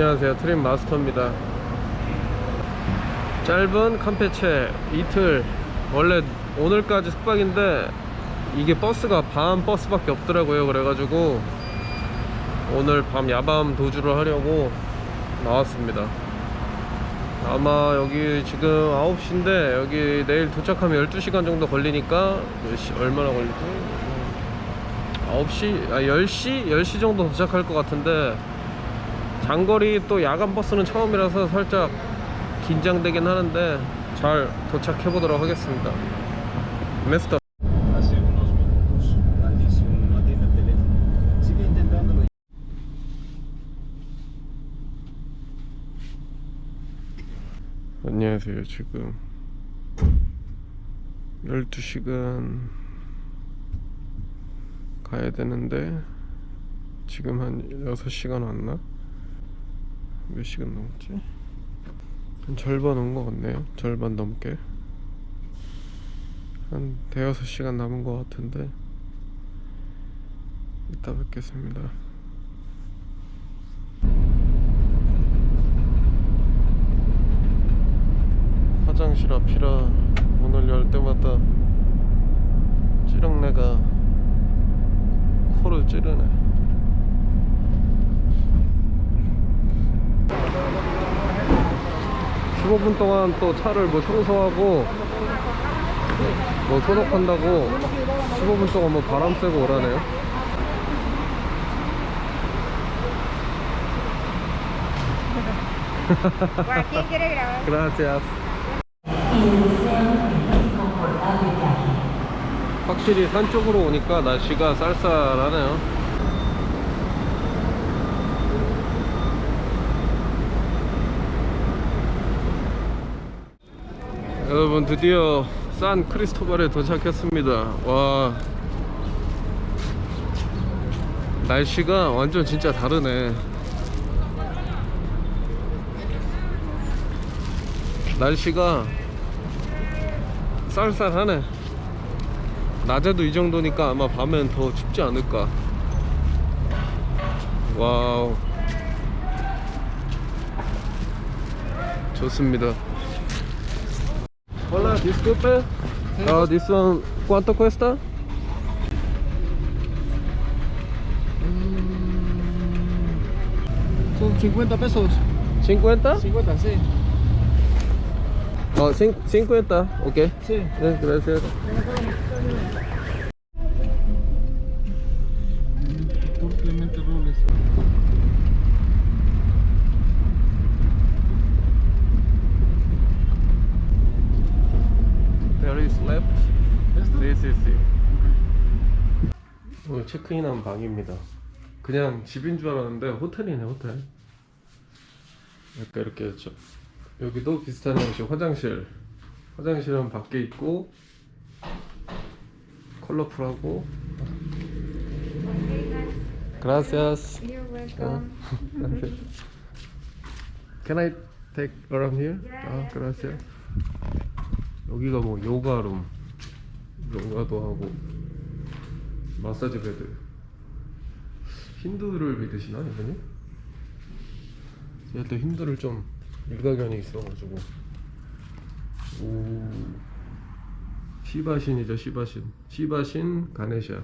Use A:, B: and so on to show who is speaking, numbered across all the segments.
A: 안녕하세요. 트림 마스터입니다. 짧은 캄페체 이틀. 원래 오늘까지 숙박인데 이게 버스가 밤 버스밖에 없더라고요. 그래가지고 오늘 밤 야밤 도주를 하려고 나왔습니다. 아마 여기 지금 9시인데 여기 내일 도착하면 12시간 정도 걸리니까 몇 시, 얼마나 걸리지? 9시, 아 10시? 10시 정도 도착할 것 같은데 장거리 또 야간 버스는 처음이라서 살짝 긴장되긴 하는데 잘 도착해 보도록 하겠습니다. 메스터. 안녕하세요. 지금 12시간 가야 되는데 지금 한 6시간 왔나? 몇 시간 넘었지? 한 절반 온 것 같네요. 절반 넘게. 한 대여섯 시간 남은 것 같은데 이따 뵙겠습니다. 화장실 앞이라 문을 열 때마다 찌렁내가 코를 찌르네. (15분) 동안 또 차를 뭐 청소하고 뭐 소독한다고 (15분) 동안 뭐 바람 쐬고 오라네요. Gracias. 확실히 산 쪽으로 오니까 날씨가 쌀쌀하네요. 여러분 드디어 산 크리스토발에 도착했습니다. 와. 날씨가 완전 진짜 다르네. 날씨가 쌀쌀하네. 낮에도 이 정도니까 아마 밤엔 더 춥지 않을까. 와우. 좋습니다 disculpe. This one, ¿cuánto cuesta?
B: Mm, son 50 pesos.
A: ¿50?
B: 50, sí.
A: 50, ok.
B: Sí.
A: Gracias. Is left. This is it. 오늘 체크인한 방입니다. 그냥 집인 줄 알았는데 호텔이네 호텔. 약간 이렇게 했죠. 여기도 비슷한 형식 화장실. 화장실은 밖에 있고 컬러풀하고. Gracias.
C: You're welcome.
A: Can I take around here? 아, gracias. 여기가 뭐 요가룸, 요가도 하고 마사지 베드. 힌두를 믿으시나 이분이? 제가 또 힌두를 좀 일가견이 있어가지고. 오. 시바신이죠 시바신. 시바신 가네샤.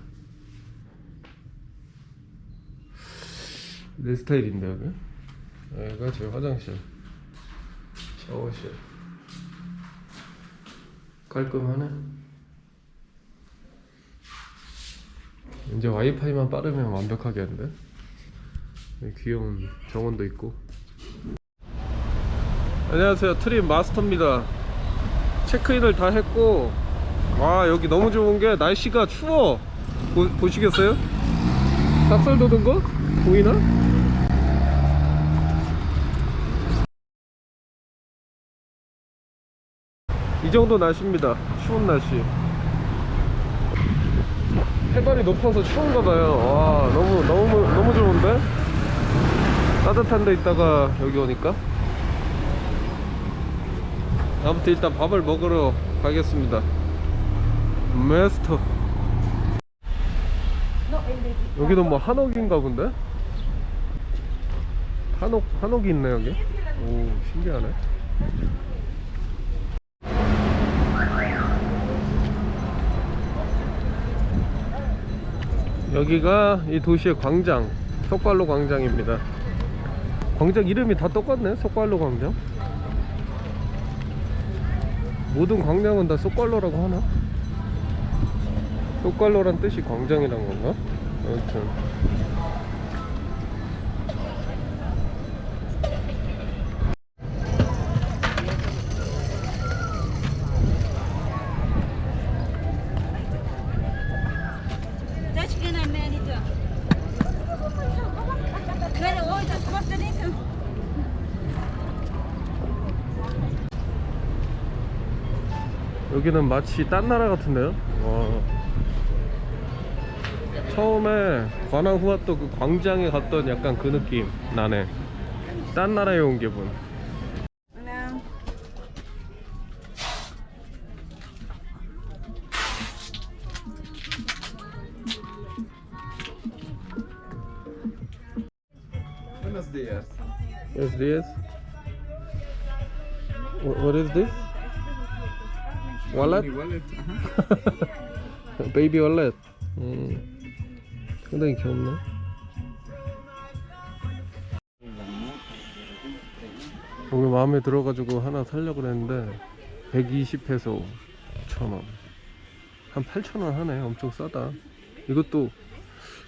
A: 내 스타일인데 여기. 여기가 제 화장실. 샤워실. 깔끔하네. 이제 와이파이만 빠르면 완벽하겠는데? 귀여운 정원도 있고. 안녕하세요. 트림 마스터입니다. 체크인을 다 했고, 와, 여기 너무 좋은 게 날씨가 추워. 보, 보시겠어요? 닭살 돋은 거? 보이나? 정도 날씨입니다. 추운 날씨. 해발이 높아서 추운가 봐요. 와, 너무 너무 너무 좋은데? 따뜻한 데 있다가 여기 오니까. 아무튼 일단 밥을 먹으러 가겠습니다. 메스터. 여기는 뭐 한옥인가 본데? 한옥 한옥이 있네 여기. 오 신기하네. 여기가 이 도시의 광장 속발로 광장입니다. 광장 이름이 다 똑같네 속발로 광장. 모든 광장은 다 속발로라고 하나? 속발로란 뜻이 광장이란 건가? 아무튼 여기는 마치 딴 나라 같은데요? 와. 처음에 관왕 후아또 그 광장에 갔던 약간 그 느낌 나네. 딴 나라에 온 기분.
B: Buenos días.
A: Yes, this. Wh- What is this? Wallet?
B: Wallet.
A: 베이비 월렛. 음. 상당히 귀엽네. 오늘 마음에 들어가지고 하나 살려고 그랬는데 120페소 9,000원 한 8,000원 하네 엄청 싸다 이것도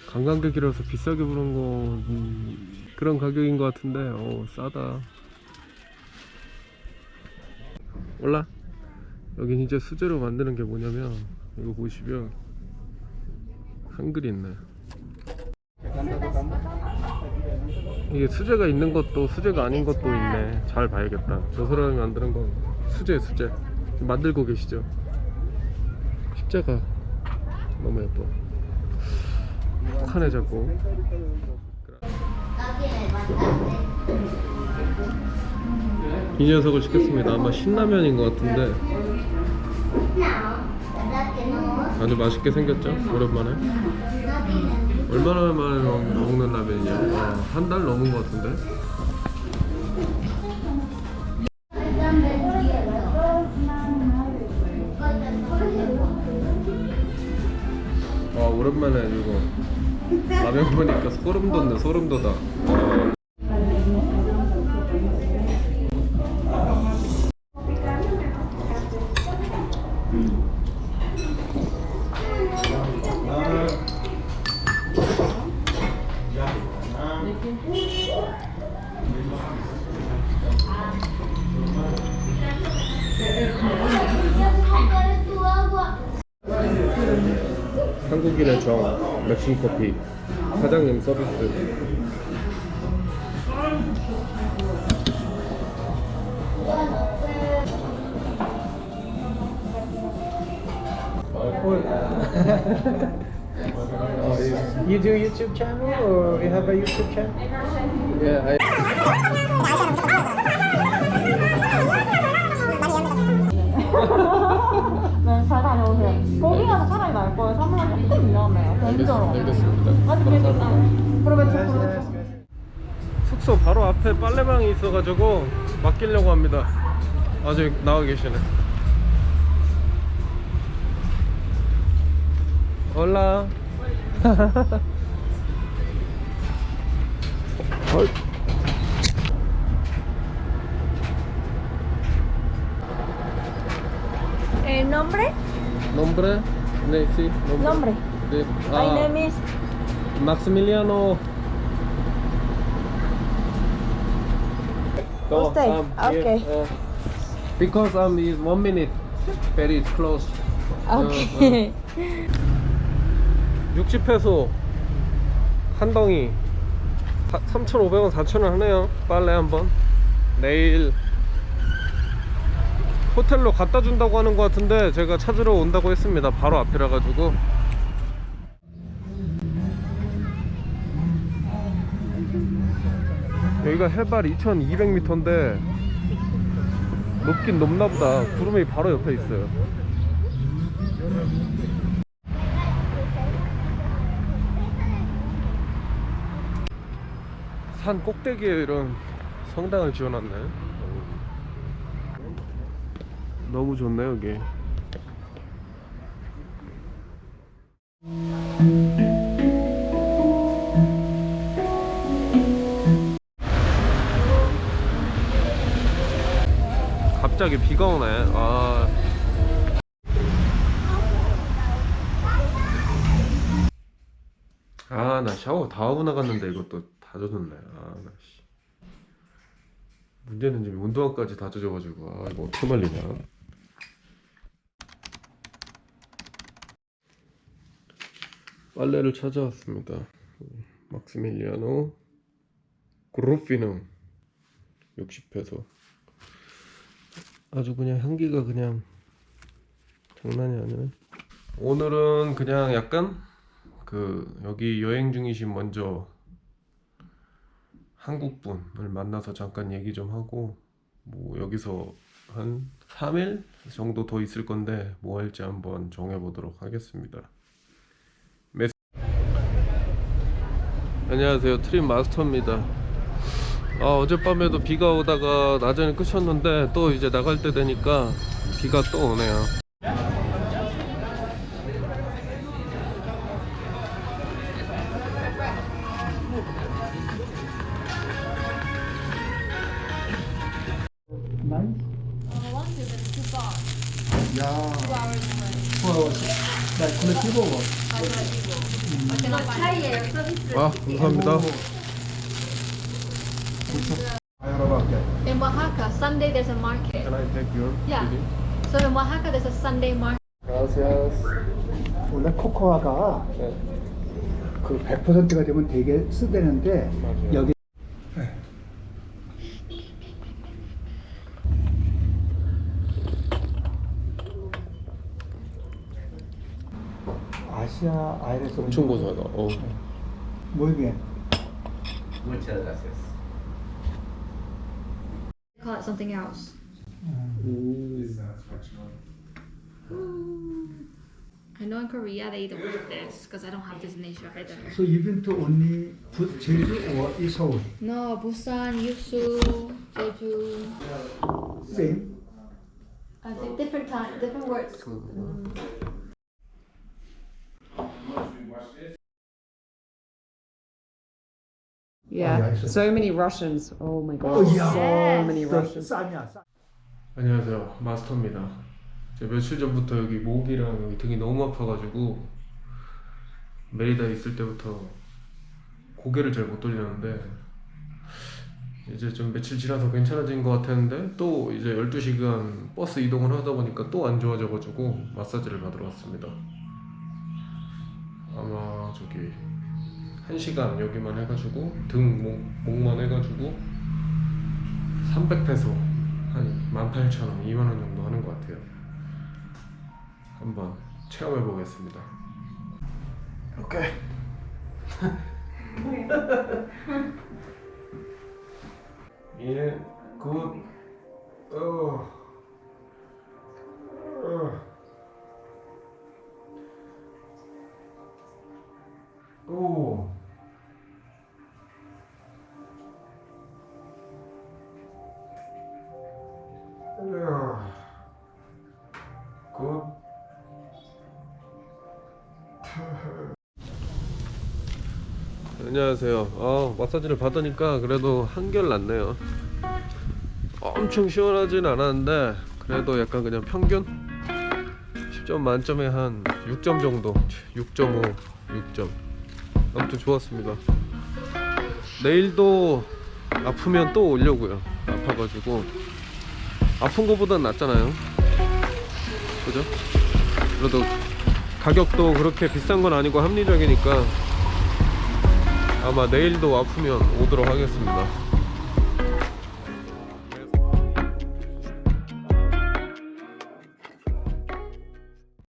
A: 관광객이라서 비싸게 부른 거 음, 그런 가격인 것 같은데 어 싸다 몰라 여긴 이제 수제로 만드는 게 뭐냐면 이거 보시면 한글이 있네. 이게 수제가 있는 것도 수제가 아닌 것도 있네. 잘 봐야겠다. 저 사람이 만드는 건 수제 수제. 만들고 계시죠? 십자가 너무 예뻐. 북한에 자꾸 이 녀석을 시켰습니다. 아마 신라면인 것 같은데 아주 맛있게 생겼죠? 오랜만에? 얼마나 먹- 먹는 라면이냐? 한 달 넘은 것 같은데? 와 오랜만에 이거 라면 보니까 소름 돋네 소름 돋아. 와. 정 맥심 커피 사장님 서비스
D: You do YouTube channel or you have a YouTube channel?
A: yeah, I...
E: 네, 잘 다녀오세요. 거기 가서 차라리 날 거예요. 사무실 조금 위험해요. 개인적으로.
A: 알겠습니다
E: 아직 괜찮아. 그러면 저
A: 숙소 바로 앞에 빨래방이 있어가지고 맡기려고 합니다 아직 나와 계시네 올라 헐.
E: El nombre?
A: nombre 네, sí,
E: Nombre.
A: 네.
E: My
A: 아,
E: name is
A: Maximiliano Go,
E: Usted?
A: um,
E: Okay.
A: uh, because um is one minute very close
E: Okay.
A: 60페소 한 덩이 3,500원 4,000원 하네요 빨래 한 번 내일 호텔로 갖다 준다고 하는 것 같은데 제가 찾으러 온다고 했습니다. 바로 앞이라 가지고. 여기가 해발 2200m인데 높긴 높나 보다. 구름이 바로 옆에 있어요. 산 꼭대기에 이런 성당을 지어놨네. 너무 좋네 여기. 갑자기 비가 오네. 아. 아, 나 샤워 다 하고 나갔는데 이것도 다 젖었네. 아, 나 씨. 문제는 지금 운동화까지 다 젖어가지고 아 이거 어떻게 말리냐. 빨래를 찾아왔습니다. 막스밀리아노 그루피노 60페소. 아주 그냥 향기가 그냥 장난이 아니네. 오늘은 그냥 약간 그 여기 여행 중이신 먼저 한국 분을 만나서 잠깐 얘기 좀 하고 뭐 여기서 한 3일 정도 더 있을 건데 뭐 할지 한번 정해 보도록 하겠습니다. 안녕하세요. 트림 마스터입니다. 아, 어젯밤에도 비가 오다가 낮에는 그쳤는데 또 이제 나갈 때 되니까 비가 또 오네요.
D: Yeah. Well, like colectivo or?
A: 아, 감사합니다.
F: In Oaxaca, Sunday there's a market.
A: Can I take your
F: Yeah. So in Oaxaca there's a Sunday market.
A: Gracias.
D: 원래 코코아가
A: 네.
D: 그 100%가 되면 되게 쓰대는데
A: 맞아요.
D: 여기 아시아 아이레스
A: 엄청 고소하다. 어.
D: Muy bien.
B: Muchas gracias.
F: Call it something else. I know in Korea they don't have this because I don't have this in Asia either.
D: So you've been to only Bu- Jeju or is Seoul?
F: No, Busan, Yusu, Jeju.
D: Same.
F: I think different time, different words.
D: Yeah,
G: Yeah,
D: it's-
G: so many Russians. Oh my god,
D: Oh, yeah.
G: so many
D: 그
G: Russians.
A: 안녕하세요 마스터입니다 제가 며칠 전부터 여기 목이랑 여기 등이 너무 아파가지고 메리다 있을 때부터 고개를 잘 못 돌리는데 이제 좀 며칠 지나서 괜찮아진 것 같았는데 또 이제 12시간 버스 이동을 하다 보니까 또 안 좋아져가지고 마사지를 받으러 왔습니다 아마 저기 1시간 여기만 해가지고 등 목, 목만 해가지고 300페소 한 18,000원, 2만원 정도 하는 것 같아요. 한번 체험해 보겠습니다. 오케이. 예, 굿. 어. 어. 오. 안녕하세요. 아, 마사지를 받으니까 그래도 한결 낫네요. 엄청 시원하진 않았는데 그래도 약간 그냥 평균? 10점 만점에 한 6점 정도. 6.5 6점. 아무튼 좋았습니다. 내일도 아프면 또 오려고요. 아파가지고. 아픈 거보단 낫잖아요. 그죠? 그래도 가격도 그렇게 비싼 건 아니고 합리적이니까 아마 내일도 아프면 오도록 하겠습니다